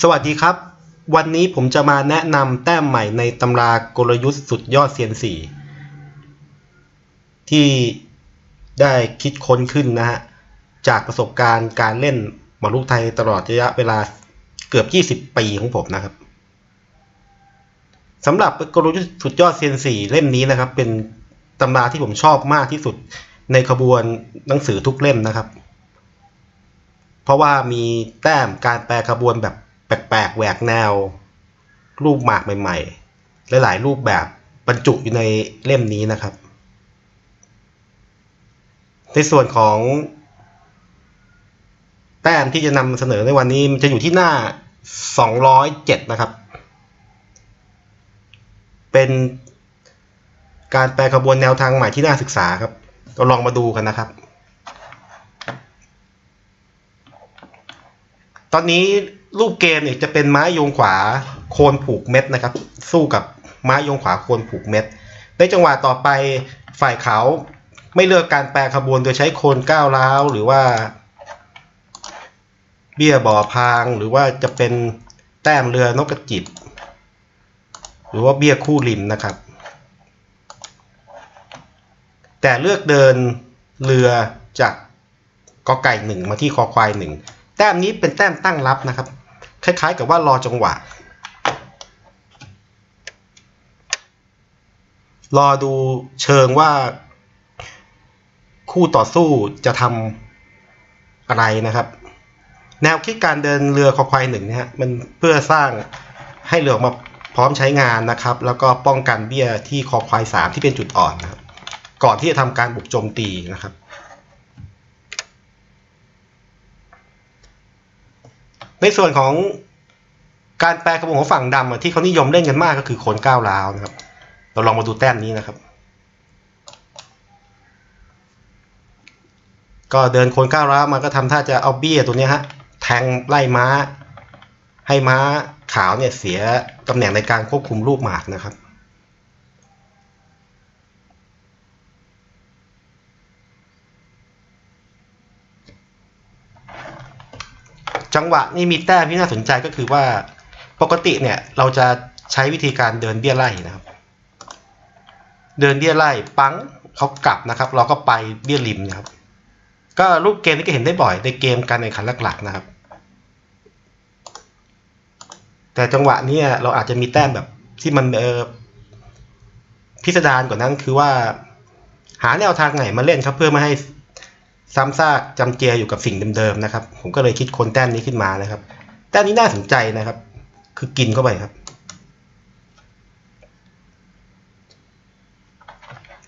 สวัสดีครับ วันนี้ผมจะมาแนะนำแต้มใหม่ในตำรากลยุทธ์สุดยอดเซียนสี่ที่ได้คิดค้นขึ้นนะฮะ จากประสบการณ์การเล่นหมากรุกไทยตลอดระยะเวลาเกือบ 20 ปีของผมนะครับสำหรับกลยุทธ์สุดยอดเซียนสี่เล่มนี้นะครับ เป็นตำราที่ผมชอบมากที่สุดในขบวนหนังสือทุกเล่มนะครับ เพราะว่ามีแต้มการแปลขบวนแบบ แปลกๆแหวกแนว รูปหมากใหม่ๆ หลายๆรูปแบบบรรจุอยู่ในเล่มนี้นะครับ ในส่วนของ แต้มที่จะนำเสนอในวันนี้มันจะอยู่ที่หน้า 207 นะครับ เป็นการแปลขบวนแนวทางใหม่ที่น่าศึกษาครับเราลองมาดูกันนะครับ ตอนนี้ รูปเกมเนี่ยจะเป็นไม้โยงขวาโคนผูกเม็ดนะครับ สู้กับไม้โยงขวาโคนผูกเม็ด ในจังหวะต่อไปฝ่ายเขาไม่เลือกการแปลขบวนโดยใช้โคนก้าวร้าวหรือว่า เบี้ยบ่อพางหรือว่าจะเป็นแต้มเรือนกกระจิบ หรือว่าเบี้ยคู่ริมนะครับ แต่เลือกเดินเรือจากกอไก่หนึ่งมาที่คอควายหนึ่งแต้มนี้เป็นแต้มตั้งรับนะครับ คล้ายๆ กับว่ารอจังหวะ รอดูเชิงว่าคู่ต่อสู้จะทำอะไรนะครับ แนวคิดการเดินเรือคอควายหนึ่งเนี่ยฮะมันเพื่อสร้างให้เรือมาพร้อมใช้งานนะครับ แล้วก็ป้องกันเบี้ยที่คอควายสามที่เป็นจุดอ่อนนะครับ ก่อนที่จะทำการบุกโจมตีนะครับ ในส่วนของการแปลกระบวนของฝั่งดำที่เขานิยมเล่นกันมากก็คือโคนก้าวร้าวนะครับ เราลองมาดูแต้มนี้นะครับ ก็เดินโคนก้าวร้าวมาก็ทำท่าจะเอาเบี้ยตัวนี้ฮะแทงไล่ม้า ให้ม้าขาวเนี่ยเสียตำแหน่งในการควบคุมลูกหมากนะครับ จังหวะนี้มีแต้มที่น่าสนใจก็คือว่าปกติเนี่ยเราจะใช้วิธีการเดินเบี้ยไล่นะครับ เดินเบี้ยไล่ปังเขากลับนะครับ เราก็ไปเบี้ยริมนะครับ ก็รูปเกมนี้ก็เห็นได้บ่อยในเกมการแข่งขันหลักๆนะครับ แต่จังหวะนี้เราอาจจะมีแต้มแบบที่มันเออพิสดารกว่านั้นคือว่า หาแนวทางไหนมาเล่นครับเพื่อไม่ให้ ซ้ำซากจำเจอยู่กับสิ่งเดิมๆนะครับ ผมก็เลยคิดค้นแต้มนี้ขึ้นมานะครับ แต้มนี้น่าสนใจนะครับ คือกินเข้าไปครับ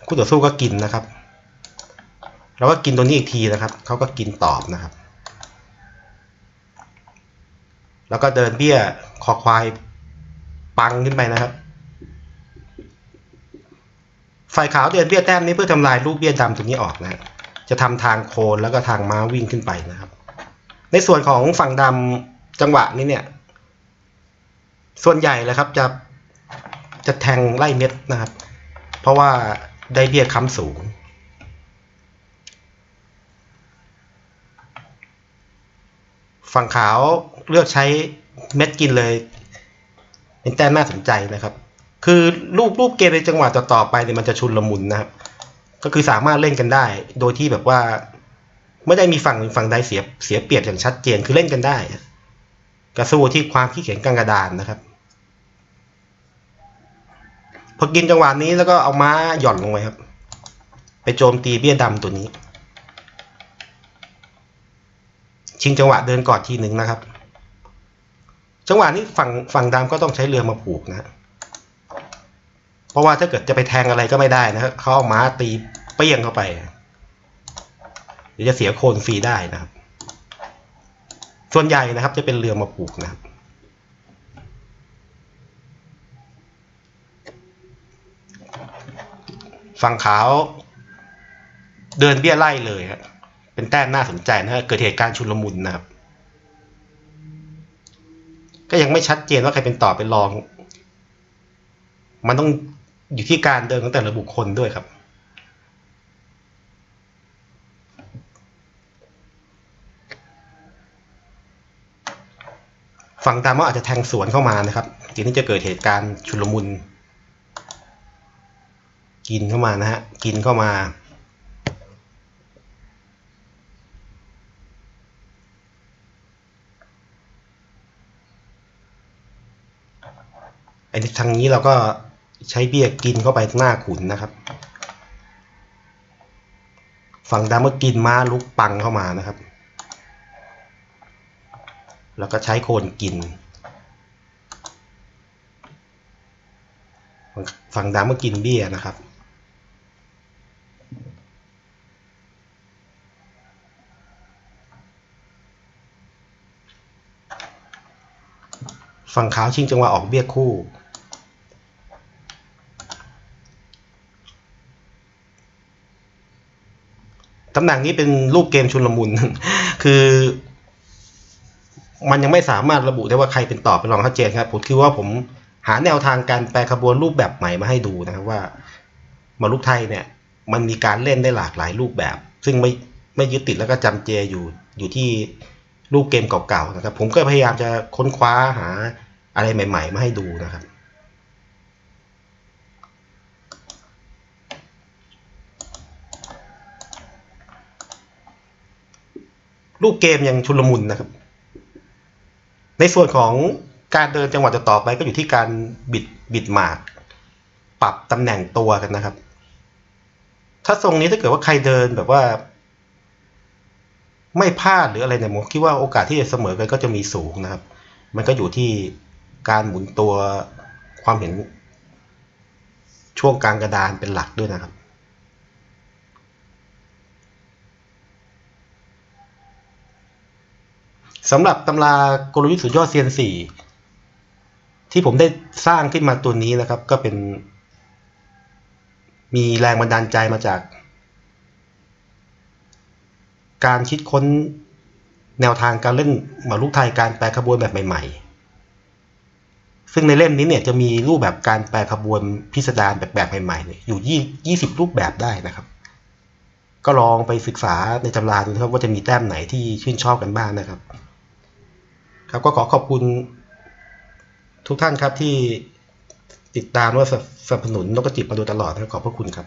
คู่ต่อสู้ก็กินนะครับแล้วก็กินตัวนี้อีกทีนะครับ เขาก็กินตอบนะครับ แล้วก็เดินเบี้ยคอควายปังขึ้นไปนะครับ ฝ่ายขาวเดินเบี้ยแต้มนี้เพื่อทำลายลูกเบี้ยดำตัวนี้ออกนะครับ จะทำทางโคนแล้วก็ทางม้าวิ่งขึ้นไปนะครับ ในส่วนของฝั่งดำจังหวะนี้เนี่ย ส่วนใหญ่เลยครับจะจะแทงไล่เม็ดนะครับ เพราะว่าได้เบี้ยค้ำสูงฝั่งขาวเลือกใช้เม็ดกินเลย เป็นแต้มน่าสนใจนะครับ คือรูปรูปเกมในจังหวะต่อๆไปเนี่ยมันจะชุนละมุนนะครับ ก็คือสามารถเล่นกันได้ โดยที่แบบว่า ไม่ได้มีฝั่งฝั่งใดเสียเสียเปรียบอย่างชัดเจนคือเล่นกันได้กระสู้ที่ความขี้เขียนกลางกระดานนะครับ พอกินจังหวะนี้แล้วก็เอาม้าหย่อนลงไปครับ ไปโจมตีเบี้ยดำตัวนี้ ชิงจังหวะเดินกอนทีหนึ่งนะครับ จังหวะนี้ฝั่งฝั่งดำก็ต้องใช้เรือมาผูกนะ เพราะว่าถ้าเกิดจะไปแทงอะไรก็ไม่ได้นะครับเขาเอาม้าตีเปี้ยงเข้าไปเดี๋ยวจะเสียโคนฟรีได้นะครับ ส่วนใหญ่นะครับจะเป็นเรือมาผูกนะครับฝั่งขาว เดินเบี้ยไล่เลยครับเป็นแต้มน่าสนใจนะฮะเกิดเหตุการณ์ชุลมุนนะครับ ก็ยังไม่ชัดเจนว่าใครเป็นต่อเป็นรอง มันต้อง อยู่ที่การเดินของแต่ละบุคคลด้วยครับ ฝั่งตามว่าอาจจะแทงสวนเข้ามานะครับทีนี้จะเกิดเหตุการณ์ชุลมุน กินเข้ามานะฮะ กินเข้ามาไอ้ทางนี้เราก็ ใช้เบี้ยกินเข้าไปหน้าขุนนะครับ ฝั่งดำก็กินม้าลุกปังเข้ามานะครับ แล้วก็ใช้โคนกิน ฝั่งดำก็กินเบี้ยนะครับฝั่งขาวชิงจังหวะออกเบี้ยคู่ำแหน่งนี้เป็นรูปเกมชุลมุน คือ มันยังไม่สามารถระบุได้ว่าใครเป็นต่อเป็นรองชัดเจนครับผมคือว่าผมหาแนวทางการแปลขบวนรูปแบบใหม่มาให้ดูนะครับว่ามาลุกไทยเนี่ย มันมีการเล่นได้หลากหลายรูปแบบ ซึ่งไม่ไม่ยึดติดแล้วก็จำเจอยู่อยู่ที่รูปเกมเก่าๆนะครับ ผมก็พยายามจะค้นคว้าหาอะไรใหม่ ๆ มาให้ดูนะครับ รูปเกมยังชุลมุนนะครับ ในส่วนของการเดินจังหวะต่อไปก็อยู่ที่การบิดบิดหมาก ปรับตำแหน่งตัวกันนะครับ ถ้าทรงนี้ถ้าเกิดว่าใครเดินแบบว่า ไม่พลาดหรืออะไรเนี่ยผมคิดว่าโอกาสที่จะเสมอกันก็จะมีสูงนะครับ มันก็อยู่ที่การหมุนตัวความเห็นช่วงกลางกระดานเป็นหลักด้วยนะครับ สำหรับตำรากลยุทธ์สุดยอดเซียนสี่ที่ผมได้สร้างขึ้นมาตัวนี้นะครับ ก็เป็น มีแรงบันดาลใจมาจาก การคิดค้นแนวทางการเล่นหมากรุกไทยการแปลขบวนแบบใหม่ ๆ ซึ่งในเล่มนี้เนี่ยจะมีรูปแบบการแปลขบวนพิสดารแบบแบบใหม่ๆเนี่ยอยู่ยี่ยี่สิบรูปแบบได้นะครับ ก็ลองไปศึกษาในตำราดูนะครับว่าจะมีแต้มไหนที่ชื่นชอบกันบ้างนะครับ ครับก็ขอขอบคุณทุกท่านครับที่ติดตามและสนับสนุนนกกระจิบมาโดยตลอดนะขอบพระคุณครับ